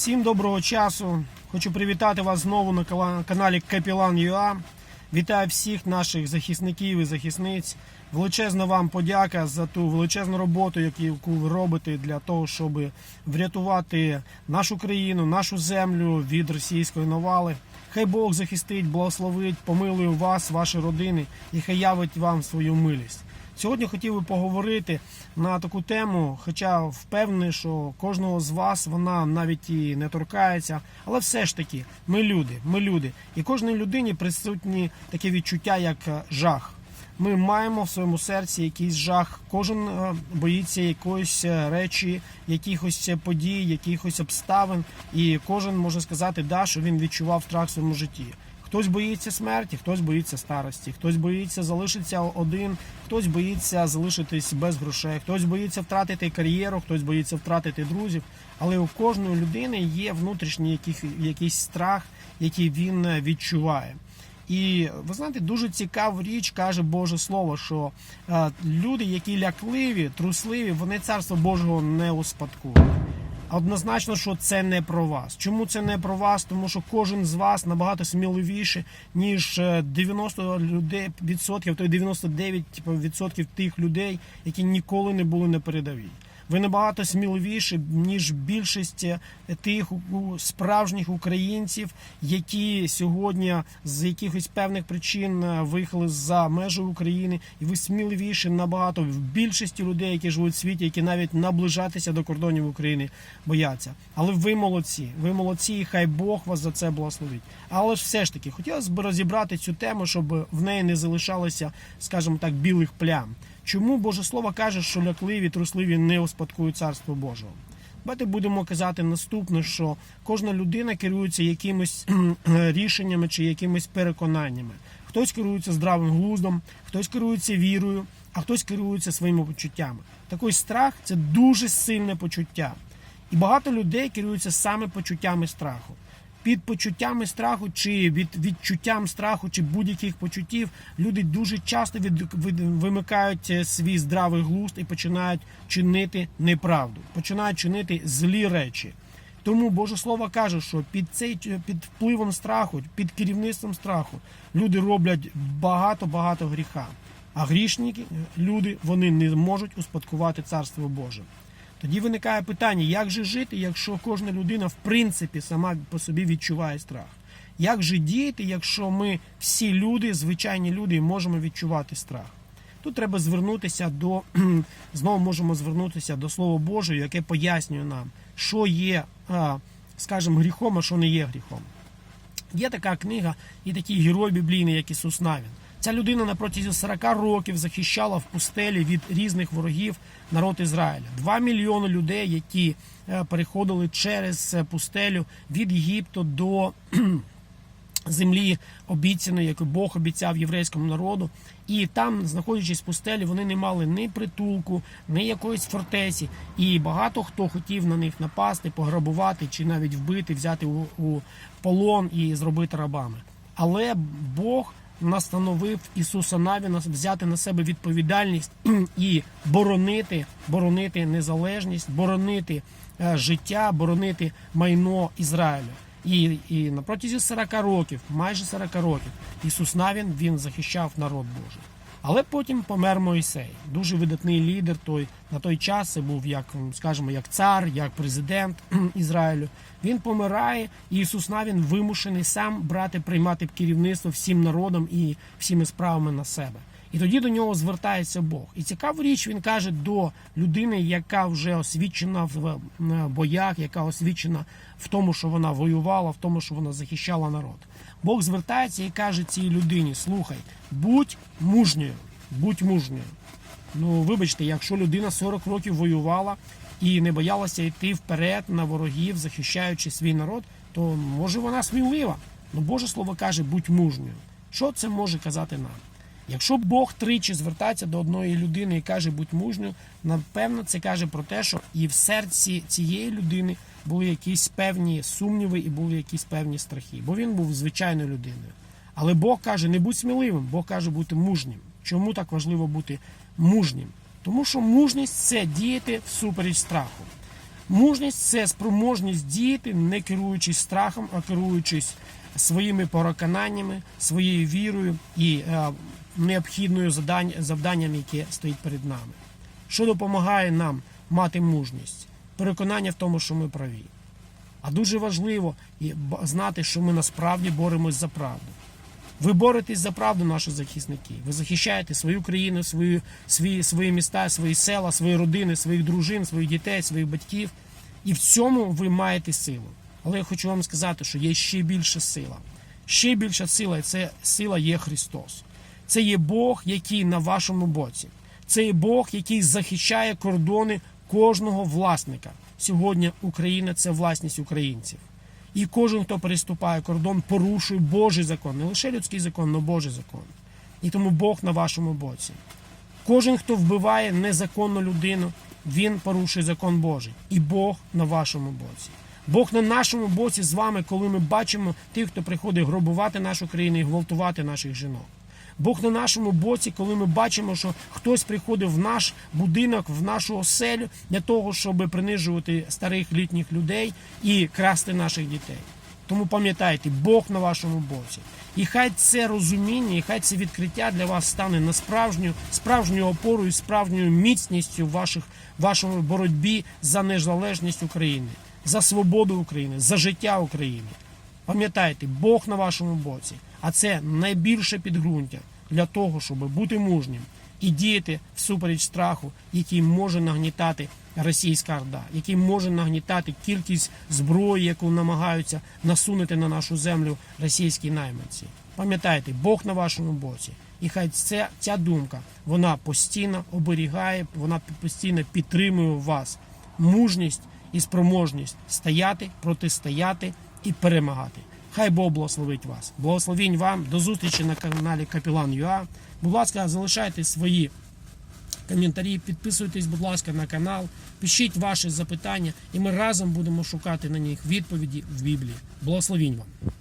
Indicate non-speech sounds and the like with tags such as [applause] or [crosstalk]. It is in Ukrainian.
Всім доброго часу. Хочу привітати вас знову на каналі ЮА. Вітаю всіх наших захисників і захисниць. Величезна вам подяка за ту величезну роботу, яку ви робите для того, щоб врятувати нашу країну, нашу землю від російської навали. Хай Бог захистить, благословить, помилує вас, ваші родини і хай явить вам свою милість. Сьогодні хотів би поговорити на таку тему, хоча впевнений, що кожного з вас вона навіть і не торкається, але все ж таки, ми люди, ми люди, і кожній людині присутні таке відчуття, як е, жах. Ми маємо в своєму серці якийсь жах. Кожен е, боїться якоїсь е, речі, якихось подій, якихось обставин, і кожен може сказати, да, що він відчував страх в своєму житті. Хтось боїться смерті, хтось боїться старості, хтось боїться залишитися один, хтось боїться залишитись без грошей, хтось боїться втратити кар'єру, хтось боїться втратити друзів. Але у кожної людини є внутрішній яких- якийсь страх, який він е, відчуває. І ви знаєте, дуже цікаву річ каже Боже Слово, що е, люди, які лякливі, трусливі, вони царство Божого не успадкують. Однозначно, що це не про вас. Чому це не про вас? Тому що кожен з вас набагато сміливіше, ніж е, 90 людей відсотків, то й 99 типу, відсотків тих людей, які ніколи не були на передовій. Ви набагато сміливіші, ніж більшість е, тих справжніх українців, які сьогодні з якихось певних причин е, виїхали за межі України, і ви сміливіші набагато в більшості людей, які живуть в світі, які навіть наближатися до кордонів України бояться. Але ви молодці, ви молодці, і хай Бог вас за це благословить. Але ж все ж таки хотілося б розібрати цю тему, щоб в неї не залишалося, скажімо так, білих плям. Чому Боже Слово каже, що лякливі, трусливі не успадкують царство Божого? Давайте будемо казати наступне, що кожна людина керується якимись рішеннями чи якимись переконаннями. Хтось керується здравим глуздом, хтось керується вірою, а хтось керується своїми почуттями. Такий страх це дуже сильне почуття. І багато людей керуються саме почуттями страху. Під почуттями страху чи від відчуттям страху чи будь-яких почуттів люди дуже часто від, від- вимикають е, свій здравий глузд і починають чинити неправду, починають чинити злі речі. Тому Боже Слово каже, що під цей під впливом страху, під керівництвом страху люди роблять багато-багато гріха. А грішники, люди, вони не можуть успадкувати царство Боже. Тоді виникає питання, як же жити, якщо кожна людина в принципі сама по собі відчуває страх? Як же діяти, якщо ми всі люди, звичайні люди, можемо відчувати страх? Тут треба звернутися до [clears throat] знову можемо звернутися до Слова Божого, яке пояснює нам, що є, скажімо, гріхом, а що не є гріхом. Є така книга і такий герой біблійний, як Ісус Навін. Ця людина на протязі 40 років захищала в пустелі від різних ворогів народ Ізраїля. Два мільйони людей, які е, переходили через е, пустелю від Єгипту до землі обіцяної, яку Бог обіцяв єврейському народу. І там, знаходячись в пустелі, вони не мали ні притулку, ні якоїсь фортеці. І багато хто хотів на них напасти, пограбувати чи навіть вбити, взяти у, у полон і зробити рабами. Але Бог настановив Ісуса Навіна взяти на себе відповідальність [clears throat] і боронити, боронити незалежність, боронити е, життя, боронити майно Ізраїлю. І, і на протязі 40 років, майже 40 років, Ісус Навін він захищав народ Божий. Але потім помер Мойсей, дуже видатний лідер. Той на той час був як, скажімо, як цар, як президент [clears throat] Ізраїлю. Він помирає, і Ісус Навін вимушений сам брати, приймати керівництво всім народом і всіми справами на себе. І тоді до нього звертається Бог. І цікаву річ він каже до людини, яка вже освічена в боях, яка освічена в тому, що вона воювала, в тому, що вона захищала народ. Бог звертається і каже цій людині: слухай, будь мужньою, будь мужньою. Ну, вибачте, якщо людина 40 років воювала і не боялася йти вперед на ворогів, захищаючи свій народ, то може вона смілива. Ну Боже Слово каже, будь мужньою. Що це може казати нам? Якщо Бог тричі звертається до одної людини і каже, будь мужньою, напевно, це каже про те, що і в серці цієї людини були якісь певні сумніви і були якісь певні страхи, бо він був звичайною людиною. Але Бог каже, не будь сміливим, Бог каже бути мужнім. Чому так важливо бути мужнім? Тому що мужність це діяти всупереч страху. Мужність це спроможність діяти, не керуючись страхом, а керуючись своїми переконаннями, своєю вірою і е, необхідною завданням, яке стоїть перед нами. Що допомагає нам мати мужність? Переконання в тому, що ми праві. А дуже важливо знати, що ми насправді боремось за правду. Ви боретесь за правду, наші захисники. Ви захищаєте свою країну, свою, свої, свої міста, свої села, свої родини, своїх дружин, своїх дітей, своїх батьків. І в цьому ви маєте силу. Але я хочу вам сказати, що є ще більша сила. Ще більша сила, і це сила є Христос. Це є Бог, який на вашому боці. Це є Бог, який захищає кордони кожного власника. Сьогодні Україна це власність українців. І кожен, хто переступає кордон, порушує Божий закон, не лише людський закон, але Божий закон. І тому Бог на вашому боці. Кожен, хто вбиває незаконну людину, він порушує закон Божий. І Бог на вашому боці. Бог на нашому боці з вами, коли ми бачимо тих, хто приходить грабувати нашу країну і гвалтувати наших жінок. Бог на нашому боці, коли ми бачимо, що хтось приходить в наш будинок, в нашу оселю для того, щоб принижувати старих літніх людей і красти наших дітей. Тому пам'ятайте, Бог на вашому боці. І хай це розуміння, і хай це відкриття для вас стане на справжню, справжньою опорою, і справжньою міцністю в ваших, вашому боротьбі за незалежність України, за свободу України, за життя України. Пам'ятайте, Бог на вашому боці, а це найбільше підґрунтя для того, щоб бути мужнім і діяти всупереч страху, який може нагнітати російська орда, який може нагнітати кількість зброї, яку намагаються насунути на нашу землю російські найманці. Пам'ятайте, Бог на вашому боці. І хай ця, ця думка вона постійно оберігає, вона постійно підтримує вас мужність і спроможність стояти, протистояти і перемагати. Хай Бог благословить вас. Благословінь вам. До зустрічі на каналі Капілан Юа. Будь ласка, залишайте свої коментарі, підписуйтесь, будь ласка, на канал, пишіть ваші запитання, і ми разом будемо шукати на них відповіді в Біблії. Благословінь вам.